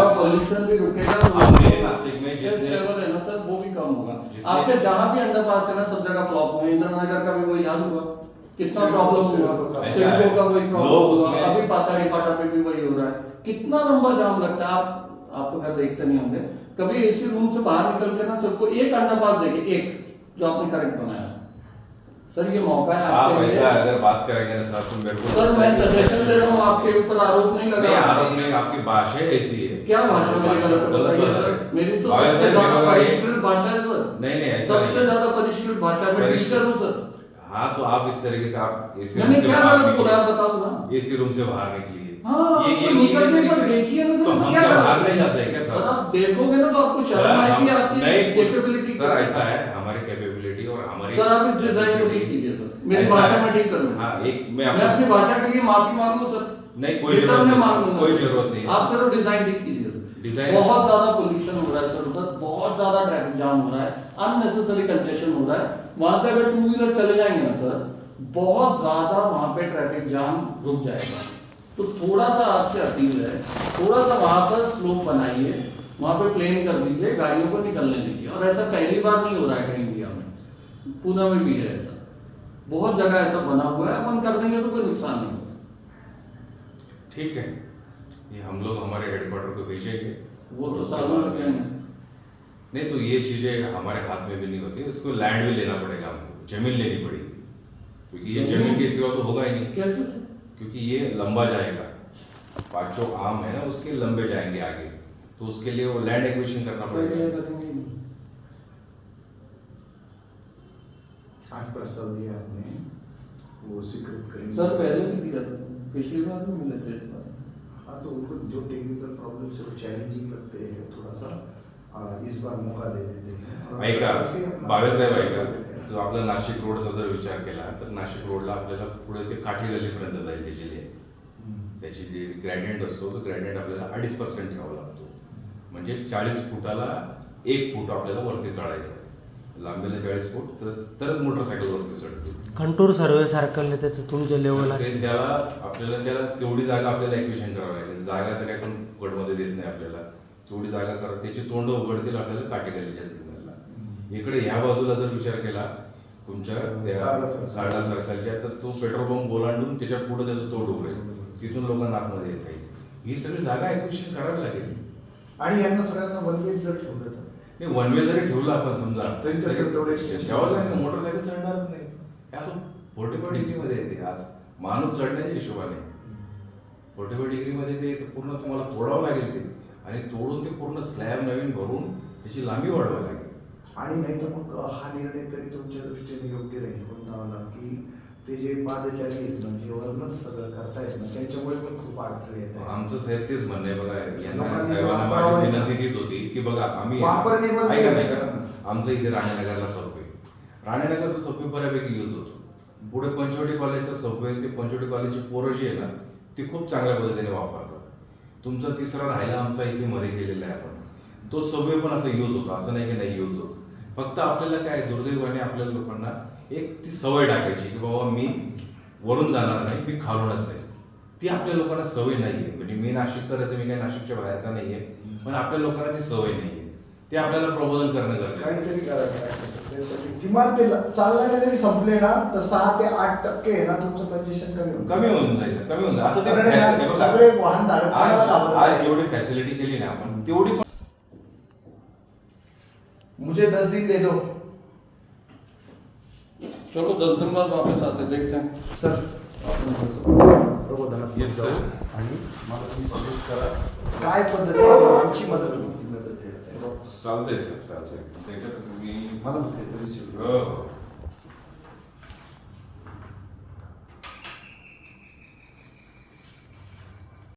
आपका पॉल्यूशन भी रुकेगा लेवल है ना सर वो भी कम होगा। आपके जहाँ भी अंडरपास है ना सब जगह फ्लॉप हुए इंदिरा नगर का भी वही हाल हुआ कितना प्रॉब्लम हुआ? सिडको का वही प्रॉब्लम हुआ? अभी पाताड़ी फाटा पे भी वही हो रहा है। कितना लंबा जाम लगता है? आप आप तो घर देखते नहीं होंगे। कभी एसी रूम से बाहर निकल के ना सबको एक अंडरपास देखे एक जो आपने करेक्ट बनाया। सर ये मौका है आपके लिए। अगर बात करेंगे ना सर तो मेरे को सर मैं सजेशन दे रहा हूँ आपके ऊपर आरोप नहीं लगा आरोप नहीं आपकी भाषा ऐसी है क्या भाषा में गलत है बताइए सर? मेरी तो सबसे ज़्यादा परिष्कृत भाषा है सर। नहीं नहीं सबसे ज़्यादा परिष्कृत भाषा है। मैं टीचर हूँ सर। हाँ तो आप इस तरीके से आप एसी मैंने क्या गलत बोला है बताओ ना। एसी रूम से बाहर निकलिए। हाँ ये- तो ये- निकलने पर देखिए ना तो सर क्या क्या गलत बाहर है? नहीं जाते क्या सर सर? आप देखोगे ना तो आपको शर्म आएगी आपकी कैपेबिलिटी सर ऐसा है हमारी कैपेबिलिटी और हमारी सर आप इस डिज़ाइन को ठीक कीजिए सर। मेरी भाषा में ठीक कर हाँ एक मैं मैं अपनी भाषा के लिए माफ़ी मांगू सर? नहीं, कोई ज़रूरत नहीं, कोई सर। ज़रूरत नहीं। आप सिर्फ़ डिज़ाइन ठीक कीजिए सर। बहुत ज़्यादा पोल्यूशन हो रहा है सर बहुत ज़्यादा ट्रैफ़िक जाम हो रहा है। अननेसेसरी कंजेशन हो रहा है। वहाँ से अगर टू व्हीलर चले जाएँगे ना सर बहुत ज़्यादा वहाँ पे ट्रैफ़िक जाम रुक जाएगा। तो थोड़ा सा आपसे अपील है थोड़ा सा वहाँ पर स्लोप बनाइए वहाँ पे प्लेन कर दीजिए गाड़ियों को निकलने दीजिए। और ऐसा पहली बार नहीं हो रहा है कहीं इंडिया में। पूना में भी है ऐसा। बहुत जगह ऐसा बना हुआ है अपन कर देंगे तो कोई नुकसान नहीं होगा। ठीक है। ये हम लोग हमारे हेडक्वार्टर को भेजेंगे। वो तो सालों लग जाएँगे नहीं तो ये चीज़ें हमारे हाथ में भी नहीं होती उसको लैंड भी लेना पड़ेगा हमको ज़मीन लेनी पड़ेगी। क्योंकि ये ज़मीन? ज़मीन के सिवा तो होगा ही नहीं। कैसे? क्योंकि ये लंबा जाएगा। पाँचों आम है ना उसके लंबे जाएँगे आगे। तो उसके लिए वो लैंड एक्विजिशन करना पड़ेगा। ही। आज प्रस्ताव दिया आपने वो स्वीकृत करेंगे। सर पहले भी दिया पिछली बार भी मिले थे हाँ तो उनको जो टेक्निकल प्रॉब्लम से वो चैलेंजिंग लगते हैं थोड़ा सा इस बार मौका दे देते हैं ऐका बाबासाहेब ऐका. जो आपला नाशिक रोडचा जर विचार केला तर नाशिक रोडला आपल्याला पुढे ते काठी गल्लीपर्यंत जाईल त्याची लेन. त्याची जी ग्रॅडियंट असतो तो ग्रॅडियंट आपल्याला अडीच पर्सेंट ठेवावा लागतो. म्हणजे चाळीस फुटाला एक फूट आपल्याला वरती चढायचं आहे. लांबीला चाळीस फूट तर तरच मोटरसायकल वरती चढते. कंटूर सर्वे सारखं त्याचं तुमच्या लेवल ते त्याला आपल्याला त्याला तेवढी जागा आपल्याला एक्विशन करावी लागेल. जागा तर काय पण गडमध्ये देत नाही आपल्याला. तेवढी जागा करा. त्याची तोंड उघडतील आपल्याला काटेगल्लीच्या सिग्नलला इकडे ह्या बाजूला जर विचार केला तुमच्या त्या. सारडा सर्कलच्या तर तो पेट्रोल पंप ओलांडून त्याच्या पुढे त्याचं तोड उघडेल. तिथून लोकांना आतमध्ये येता येईल ही सगळी जागा एक्विशन करावी लागेल. आणि यांना सगळ्यांना वनवेज जर ठेवलं तर? नाही वन वे जरी ठेवलं आपण समजा तरी. ठेवावं लागेल. मोटरसायकल चढणारच नाही. हे असं फोर्टी फाय डिग्रीमध्ये येते. आज माणूस चढण्याच्या हिशोबाने. फोर्टी फाय डिग्रीमध्ये ते ते पूर्ण तुम्हाला तोडावं लागेल ते. आणि तोडून ते पूर्ण स्लॅब नवीन भरून त्याची लांबी वाढवावी लागेल. आणि नाही तर मग हा निर्णय तरी तुमच्या दृष्टीने योग्य राहील कोणता की ते जे पादचारी आहेत म्हणजे वरूनच सगळं करतायत ना त्यांच्यामुळे पण खूप अडथळे येत आमचं साहेब तेच म्हणणं आहे बघा यांना साहेबांना माझी. विनंती तीच होती की बघा आम्ही आमचं इथे राणेनगरला सबवे राणेनगरचा सबवे बऱ्यापैकी यूज होतो. पुढे पंचवटी कॉलेजचा सबवे ते पंचवटी कॉलेजची पोरं जी आहे ना ती खूप चांगल्या पद्धतीने वापरतात. तुमचा तिसरा राहिला आमचा इथे मध्ये गेलेला आहे आपण. तो सबवे पण असा यूज होतो असं नाही की नाही यूज होतो. फक्त आपल्याला काय दुर्दैवाने आपल्या लोकांना एक ती सवय टाकायची की बाबा मी वरून जाणार नाही मी खालूनच आहे. ती आपल्या लोकांना सवय नाहीये. म्हणजे मी नाशिककर आहे तर मी काही नाशिकच्या बाहेरचा नाहीये. पण आपल्या लोकांना ती सवय नाहीये. ते आपल्याला प्रबोधन करणं गरजेचं आहे. काहीतरी करा करा. त्यासाठी किमान ते जरी संपले ना तर सहा ते आठ टक्के आहे ना तुमचं कंजेशन कमी होईल कमी होऊन जाईल कमी होऊन जाईल आता ते सगळे फॅसिलिटी बघा. सगळे वाहनधारक आज. जेवढी फॅसिलिटी केली ना आपण तेवढी पण मुझे दस दिन दे दो चलो दस दिन बाद वापस आते देखते हैं सर आपण थोडंसं प्रबोधनात्मक Yes, sir. जाऊ. आणि मला तुम्ही सजेस्ट करा काय पद्धती आमची मदत होईल, Salutări, salutări. Deci, pentru mine... Mă rog, că trebuie să